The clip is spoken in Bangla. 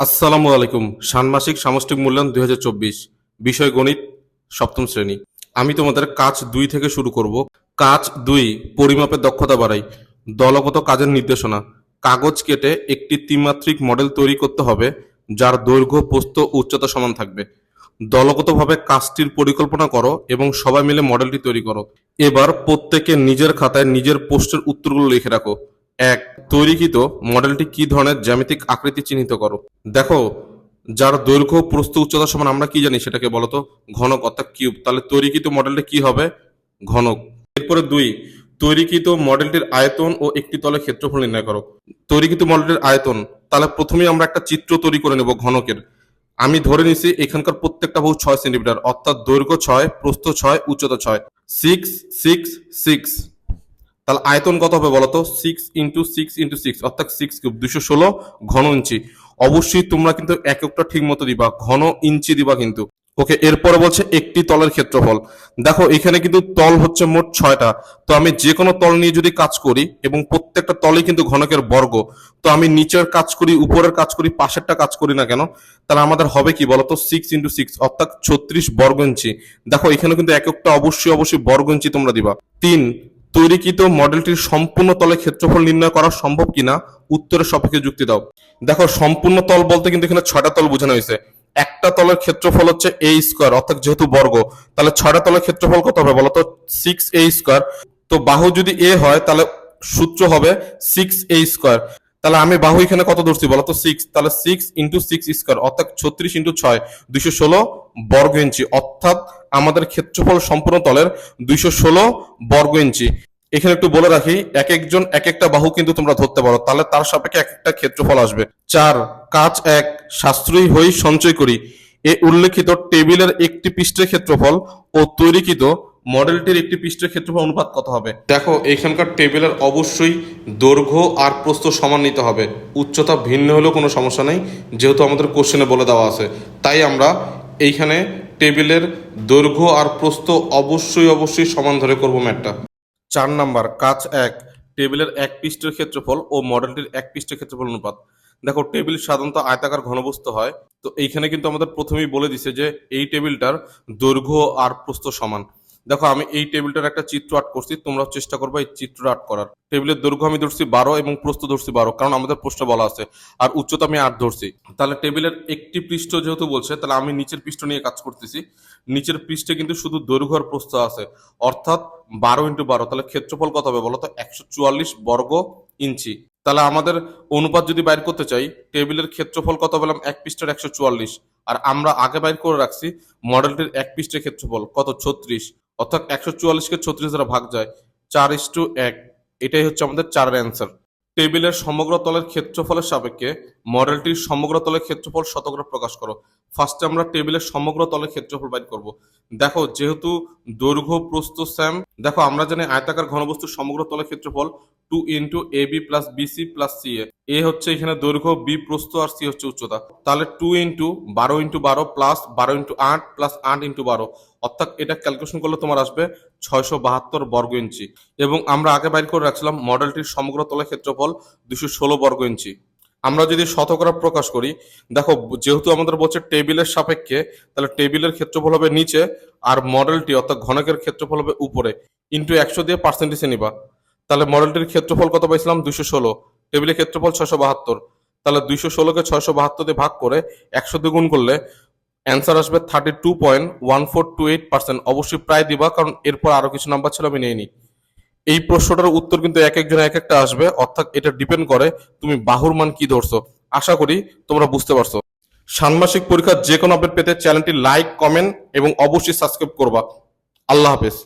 আসসালামু আলাইকুম। ষান্মাসিক সামষ্টিক মূল্যায়ন দু হাজার চব্বিশ। বিষয় গণিত, সপ্তম শ্রেণি। আমি তোমাদের কাজ দুই থেকে শুরু করব। কাজ দুই, পরিমাপের দক্ষতা বাড়াই। দলগত কাজের নির্দেশনা। কাগজ কেটে একটি ত্রিমাত্রিক মডেল তৈরি করতে হবে, যার দৈর্ঘ্য, প্রস্থ, উচ্চতা সমান থাকবে। দলগতভাবে কাজটির পরিকল্পনা করো এবং সবাই মিলে মডেলটি তৈরি করো। এবার প্রত্যেকে নিজের খাতায় নিজের প্রশ্নের উত্তরগুলো লিখে রাখো। এক, তৈরিকৃত মডেলটি কি ধরনের জ্যামিতিক আকৃতি চিহ্নিত করো? দেখো, যার দৈর্ঘ্য, প্রস্থ, উচ্চতা সমান, আমরা কি জানি সেটাকে বলতো ঘনক অর্থাৎ কিউব। তাহলে তৈরিকৃত মডেলটা কি হবে? ঘনক। এরপরে দুই, তৈরিকৃত মডেলটির আয়তন ও একটি তলে ক্ষেত্রফল নির্ণয় করো। তৈরিকৃত মডেলটির আয়তন, তাহলে প্রথমেই আমরা একটা চিত্র তৈরি করে নেব ঘনকের। আমি ধরে নিছি এখানকার প্রত্যেকটা বহু ছয় সেন্টিমিটার, অর্থাৎ দৈর্ঘ্য ছয়, প্রস্থ ছয়, উচ্চতা ছয়। Six six six. তাহলে আয়তন কত হবে বলতো? Six into six into six অর্থাৎ সিক্স কিউব দুশো ষোলো ঘন ইঞ্চি। অবশ্যই তোমরা কিন্তু এক একটা ঠিক মতো দিবা, ঘন ইঞ্চি দিবা কিন্তু। ওকে, এরপরে বলছে একটি তলের ক্ষেত্রফল। দেখো, এখানে কিন্তু তল হচ্ছে মোট ছয়টা। তো আমি যে কোনো তল নিয়ে যদি কাজ করি, এবং প্রত্যেকটা তলে কিন্তু ঘনকের বর্গ, তো আমি নিচের কাজ করি, উপরের কাজ করি, পাশেরটা কাজ করি না কেন? তাহলে আমাদের হবে কি বলতো? সিক্স ইন্টু সিক্স অর্থাৎ ছত্রিশ বর্গ ইঞ্চি। দেখো এখানে কিন্তু এক একটা অবশ্যই অবশ্যই বর্গ ইঞ্চি তোমরা দিবা। তিন তৈরিকৃত মডেলটির সম্পূর্ণ তলে ক্ষেত্রফল নির্ণয় করা সম্ভব কিনা? উত্তরের সপক্ষে যুক্তি দাও। দেখো, সম্পূর্ণ তল বলতে কিন্তু এখানে ছয়টা তল বোঝানো হয়েছে। একটা তলের ক্ষেত্রফল হচ্ছে এ স্কোয়ার অর্থাৎ যেহেতু বর্গ, তাহলে ছয়টা তলের ক্ষেত্রফল কত হবে বলতো সিক্স এ স্কোয়ার তো বাহু যদি এ হয়, তাহলে সূত্র হবে সিক্স এ স্কোয়ার তাহলে আমি বাহু এখানে কত ধরছি বলতো সিক্স তাহলে সিক্স ইন্টু সিক্স স্কোয়ার অর্থাৎ ছত্রিশ ইন্টু ছয়, দুইশো ষোলো বর্গ ইঞ্চি, অর্থাৎ আমাদের ক্ষেত্রফল সম্পূর্ণ তলের দুইশো ষোলো বর্গ ইঞ্চি। এখানে একটু বলে রাখি, এক একজন, এক একটা বাহু কিন্তু তোমরা ধরতে পারো, তাহলে তার সাপেক্ষে এক একটা ক্ষেত্রফল আসবে। চার, কাজ এক, সাশ্রয়ী হই সঞ্চয় করি। এ উল্লেখিত টেবিলের একটি পৃষ্ঠের ক্ষেত্রফল ও তৈরিকৃত মডেলটির একটি পৃষ্ঠের ক্ষেত্রফল অনুপাত কত হবে? দেখো এখানকার টেবিলের অবশ্যই দৈর্ঘ্য আর প্রস্থ সমান নিতে হবে। উচ্চতা ভিন্ন হলেও কোনো সমস্যা নেই যেহেতু আমাদের কোশ্চেনে বলে দেওয়া আছে। তাই আমরা এইখানে টেবিলের দৈর্ঘ্য আর প্রস্থ অবশ্যই অবশ্যই সমান ধরে করব ম্যাটটা। চার নাম্বার কাজ এক টেবিলের এক পৃষ্ঠের ক্ষেত্রফল ও মডেলটির এক পৃষ্ঠের ক্ষেত্রফল অনুপাত। দেখো টেবিল সাধারণত আয়তাকার ঘনবস্তু হয় তো এইখানে কিন্তু আমাদের প্রথমেই বলে দিছে যে এই টেবিলটার দৈর্ঘ্য আর প্রস্থ সমান। দেখো, আমি এই টেবিলটার একটা চিত্র আর্ট করছি তোমরা চেষ্টা করবে এই চিত্র আর্ট করার। টেবিলের দৈর্ঘ্য আমি ধরছি বারো এবং প্রস্থ ধরছি বারো, কারণ আমাদের প্রশ্ন বলা আছে। আর উচ্চতা আমি আট ধরছি। তাহলে টেবিলের একটি পৃষ্ঠ যেহেতু বলছে, তাহলে আমি নিচের পৃষ্ঠ নিয়ে কাজ করতেছি। নিচের পৃষ্ঠে কিন্তু শুধু দৈর্ঘ্য আর প্রস্থ আছে। অর্থাৎ বারো ইন্টু বারো, তাহলে ক্ষেত্রফল কত হবে বলো তো একশো চুয়াল্লিশ বর্গ ইঞ্চি। তাহলে আমাদের অনুপাত যদি বাইর করতে চাই, টেবিলের ক্ষেত্রফল কত পেলাম? এক পৃষ্ঠের একশো চুয়াল্লিশ। আর আমরা আগে বাইর করে রাখছি, মডেলটির এক পৃষ্ঠের ক্ষেত্রফল কত? ছত্রিশ। অর্থাৎ একশো চুয়াল্লিশকে ছত্রিশ দ্বারা ভাগ যায় চার ইস টু এক। এটাই হচ্ছে আমাদের চারের অ্যান্সার টেবিলের সমগ্র তলের ক্ষেত্রফলের সাপেক্ষে মডেলটির সমগ্র তলের ক্ষেত্রফল শতকরা প্রকাশ করো। ফার্স্টে আমরা টেবিলের সমগ্র তলের ক্ষেত্রফল বাইর করব। দেখো, যেহেতু দৈর্ঘ্য, প্রস্থ স্যাম দেখো আমরা জানি আয়তাকার ঘনবস্তুর সমগ্র তলের ক্ষেত্রফল two into A B plus BC plus C A A হচ্ছে এখানে দৈর্ঘ্য বি প্রস্থ আর সি হচ্ছে উচ্চতা। তাহলে টু ইন্টু বারো ইন্টু বারো প্লাস বারো ইন্টু আট প্লাস আট ইন্টু বারো। অর্থাৎ এটা ক্যালকুলেশন করলে তোমার আসবে ছয়শো বাহাত্তর বর্গ ইঞ্চি। এবং আমরা আগে বাইর করে রাখছিলাম মডেলটির সমগ্র তলের ক্ষেত্রফল দুশো ষোলো বর্গ ইঞ্চি। আমরা যদি শতকরা প্রকাশ করি, দেখো যেহেতু আমাদের বলছে টেবিলের সাপেক্ষে, তাহলে টেবিলের ক্ষেত্রফল হবে নিচে আর মডেলটি অর্থাৎ ঘনকের ক্ষেত্রফল হবে উপরে। ইন্টু একশো দিয়ে পার্সেন্টেজে নিবা। তাহলে মডেলটির ক্ষেত্রফল কত পাইছিলাম? দুশো ষোলো। টেবিলের ক্ষেত্রফল ছশো বাহাত্তর। তাহলে দুইশো ষোলোকে ছয়শো বাহাত্তর ভাগ করে একশো দ্বিগুণ করলে অ্যান্সার আসবে thirty two point one four two eight percent অবশ্যই প্রায় দিবা, কারণ এরপর আরও কিছু নাম্বার ছিল, আমি নিয়ে নিই। এই প্রশ্নটার উত্তর কিন্তু এক একজন এক একটা আসবে, অর্থাৎ এটা ডিপেন্ড করে তুমি বাহুর মান কি ধরছো। আশা করি তোমরা বুঝতে পারছ। ষান্মাসিক পরীক্ষার যে কোনো আপডেট পেতে চ্যানেলটি লাইক কমেন্ট এবং অবশ্যই সাবস্ক্রাইব করবা। আল্লাহ হাফেজ।